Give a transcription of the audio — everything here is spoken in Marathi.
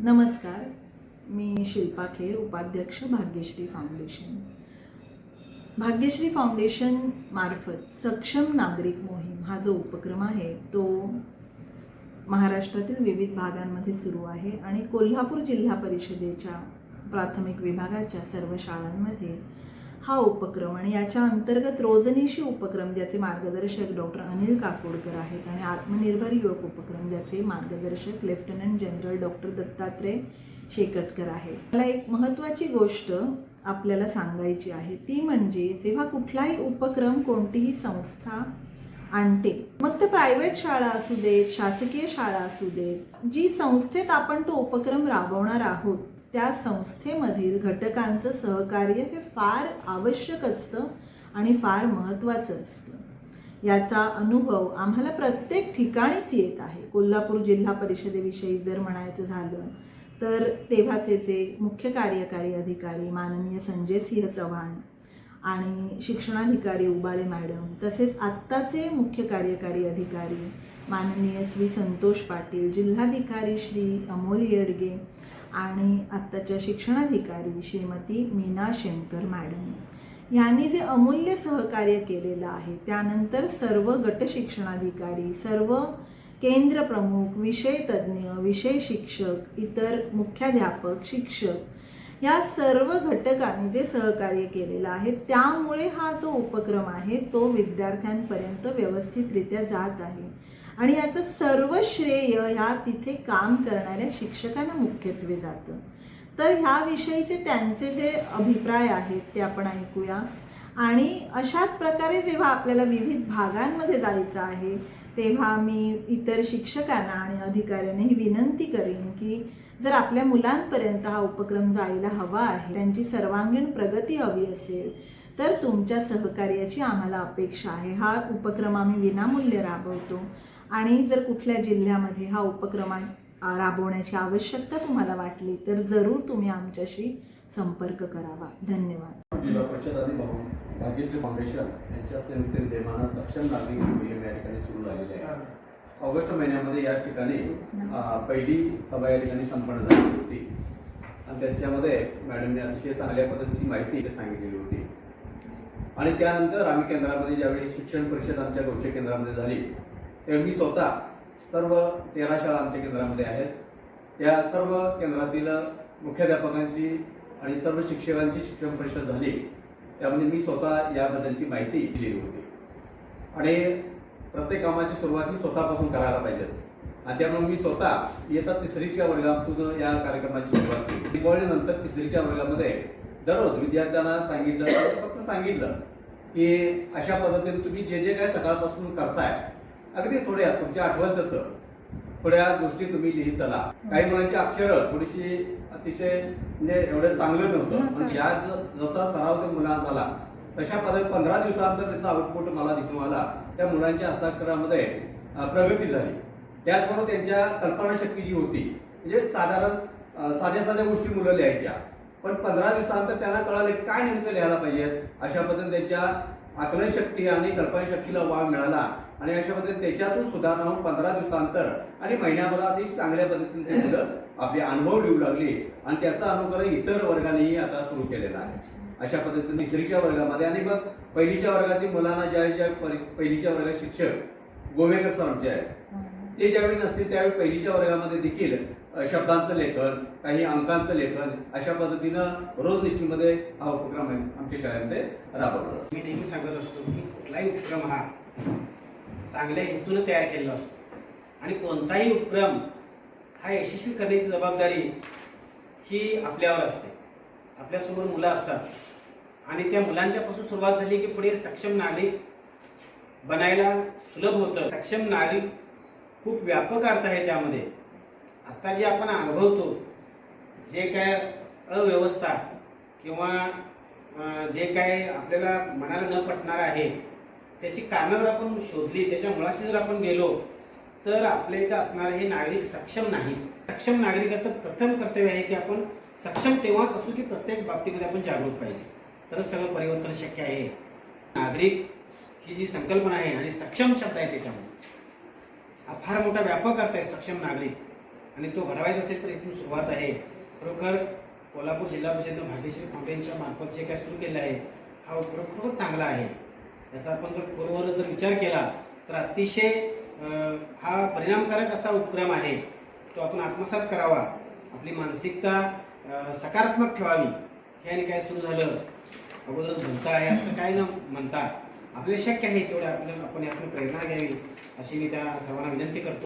नमस्कार मी शिल्पा खेर उपाध्यक्ष भाग्यश्री फाउंडेशन. भाग्यश्री फाउंडेशन मार्फत सक्षम नागरिक मोहीम हा जो उपक्रम आहे तो महाराष्ट्रातील विविध भागांमध्ये सुरू आहे आणि कोल्हापूर जिल्हा परिषदेच्या प्राथमिक विभागाच्या सर्व शाळांमध्ये हा उपक्रम आणि याच्या अंतर्गत रोजनीशी उपक्रम ज्याचे मार्गदर्शक डॉक्टर अनिल काकोडकर आहेत आणि आत्मनिर्भर युवक उपक्रम ज्याचे मार्गदर्शक lieutenant general doctor Dattatray Shekatkar आहेत. मला एक महत्त्वाची गोष्ट आपल्याला सांगायची आहे ती म्हणजे जेव्हा कुठलाही उपक्रम कोणतीही संस्था आणते मग ते प्रायव्हेट शाळा असू देत शासकीय शाळा असू देत जी संस्थेत आपण तो उपक्रम राबवणार आहोत त्या संस्थेमधील घटकांचं सहकार्य हे फार आवश्यक असतं आणि फार महत्त्वाचं असतं. याचा अनुभव आम्हाला प्रत्येक ठिकाणीच येत आहे. कोल्हापूर जिल्हा परिषदेविषयी जर म्हणायचं झालं तर तेव्हाचे जे मुख्य कार्यकारी अधिकारी माननीय संजय सिंह चव्हाण आणि शिक्षणाधिकारी उबाळे मॅडम तसेच आत्ताचे मुख्य कार्यकारी अधिकारी माननीय श्री संतोष पाटील जिल्हाधिकारी श्री अमोल येडगे आणि आत्ताच्या शिक्षणाधिकारी श्रीमती मीना शेमकर मॅडम. यांनी जे अमूल्य सहकार्य केलेलं आहे त्यानंतर सर्व गट शिक्षणाधिकारी सर्व केंद्र प्रमुख विषय तज्ज्ञ विषय शिक्षक इतर मुख्याध्यापक शिक्षक या सर्व घटकांनी जे सहकार्य केलेलं आहे त्यामुळे हा जो उपक्रम आहे तो विद्यार्थ्यांपर्यंत व्यवस्थितरित्या जात आहे. आणि याचं सर्व श्रेय ह्या तिथे काम करणाऱ्या शिक्षकांना मुख्यत्वे जातं. तर ह्या विषयीचे त्यांचे जे अभिप्राय आहेत ते आपण ऐकूया. आणि अशाच प्रकारे जेव्हा आपल्याला विविध भागांमध्ये जायचं आहे तेव्हा मी इतर शिक्षकांना आणि अधिकाऱ्यांनाही विनंती करेन की जर आपल्या मुलांपर्यंत हा उपक्रम जायला हवा आहे त्यांची सर्वांगीण प्रगती हवी असेल तर तुमच्या सहकार्याची आम्हाला अपेक्षा आहे. हा उपक्रम आम्ही विनामूल्य राबवतो. आणि जर कुठल्या जिल्ह्यामध्ये हा उपक्रम राबवण्याची आवश्यकता तुम्हाला वाटली तर जरूर तुम्ही आमच्याशी संपर्क करावा. धन्यवाद. जिल्हा परिषद आणि भाग्यश्री फाउंडेशन यांच्या संयुक्त विद्यमानं सक्षम नागरिक मोहीम या ठिकाणी सुरू झालेली आहे. ऑगस्ट महिन्यामध्ये या ठिकाणी पहिली सभा या ठिकाणी संपन्न झाली होती. आणि त्याच्यामध्ये मॅडमने अतिशय चांगल्या पद्धतीची माहिती सांगितलेली होती. आणि त्यानंतर आम्ही केंद्रामध्ये ज्यावेळी शिक्षण परिषद आमच्या गोष्टी केंद्रामध्ये झाली त्यावेळी मी स्वतः सर्व तेरा शाळा आमच्या केंद्रामध्ये आहेत. त्या सर्व केंद्रातील मुख्याध्यापकांची आणि सर्व शिक्षकांची शिक्षण परिषद झाली. त्यामध्ये मी स्वतः याबद्दलची माहिती दिलेली होती. आणि प्रत्येक कामाची सुरुवात ही स्वतःपासून करायला पाहिजे. आणि त्यामुळे मी स्वतः इयत्ता तिसरीच्या वर्गातून या कार्यक्रमाची सुरुवात केली. दिवाळीनंतर तिसरीच्या वर्गामध्ये दररोज विद्यार्थ्यांना सांगितलं फक्त सांगितलं की अशा पद्धतीने तुम्ही जे जे काय सकाळपासून करताय अगदी थोड्या तुमच्या आठवण तसं थोड्या गोष्टी तुम्ही लिहित चला. काही मुलांची अक्षरं थोडीशी अतिशय म्हणजे एवढं चांगलं नव्हतं. पण ज्या जसा सराव त्या मुलांना झाला तशा पद्धतीने पंधरा दिवसानंतर त्याचा आउटपुट मला दिसून आला. त्या मुलांच्या हस्ताक्षरामध्ये प्रगती झाली. त्याचबरोबर त्यांच्या कल्पनाशक्ती जी होती म्हणजे साधारण साध्या साध्या गोष्टी मुलं लिहायच्या. पण पंधरा दिवसानंतर त्यांना कळालं काय नेमकं लिहायला पाहिजे अशा पद्धतीने त्यांच्या आकलनशक्ती आणि कल्पनाशक्तीला वाव मिळाला. आणि अशा त्याच्यातून सुधारणा होऊन पंधरा दिवसांतर आणि महिन्याभरात चांगल्या पद्धतीने मुलं आपले अनुभव देऊ लागले. आणि त्याचा अनुकरण इतर वर्गानेही आता सुरू केलेला आहे. अशा पद्धतीने तिसरीच्या वर्गामध्ये आणि मग पहिलीच्या वर्गातील मुलांना ज्या ज्या पहिलीच्या वर्गात शिक्षक गोवेकर सर आमचे आहेत ते ज्यावेळी नसतील त्यावेळी पहिलीच्या वर्गामध्ये देखील शब्दांचं लेखन काही अंकांचं लेखन अशा पद्धतीनं रोज निश्चितमध्ये हा उपक्रम आहे आमच्या शाळेमध्ये राबवला मी नेहमी सांगत असतो की कुठलाही उपक्रम हा चांगल्या हेतूने तयार केलेला असतो. आणि कोणताही उपक्रम हा यशस्वी करण्याची जबाबदारी ही आपल्यावर असते. आपल्यासमोर मुलं असतात. आणि त्या मुलांच्यापासून सुरुवात झाली की पुढे सक्षम नागरिक बनायला सुलभ होतं. सक्षम नागरिक खूप व्यापक अर्थ आहे त्यामध्ये. आत्ता जे आपण अनुभवतो जे काय अव्यवस्था किंवा जे काय आपल्याला मनाला न पटणार आहे त्याची कारणं जर आपण शोधली त्याच्या मुळाशी जर आपण गेलो तर आपल्या इथं असणारे हे नागरिक सक्षम नाही सक्षम नागरिकाचं प्रथम कर्तव्य आहे की आपण सक्षम तेव्हाच असू की प्रत्येक बाबतीमध्ये आपण जागरूक पाहिजे. तरच सगळं परिवर्तन शक्य आहे. नागरिक ही जी संकल्पना आहे आणि सक्षम शब्द आहे त्याच्यामध्ये हा फार मोठा व्यापक अर्थ आहे सक्षम नागरिक. आणि तो घडवायचा असेल तर इथून सुरुवात आहे. खरोखर कोल्हापूर जिल्हा परिषद भाग्यश्री फाउंडेशनच्या मार्फत जे काय सुरू केलं आहे हा उपक्रम खूपच चांगला आहे. याचा आपण जर खोलवर जर विचार केला तर अतिशय हा परिणामकारक असा उपक्रम आहे. तो आपण आत्मसात करावा. आपली मानसिकता सकारात्मक ठेवावी. हे आणि काय सुरू झालं? अगोदरच म्हणता आहे असं काय न म्हणता. आपल्याला शक्य आहे तेवढं आपल्याला आपण यातून प्रेरणा घ्यावी अशी मी त्या सर्वांना विनंती करतो.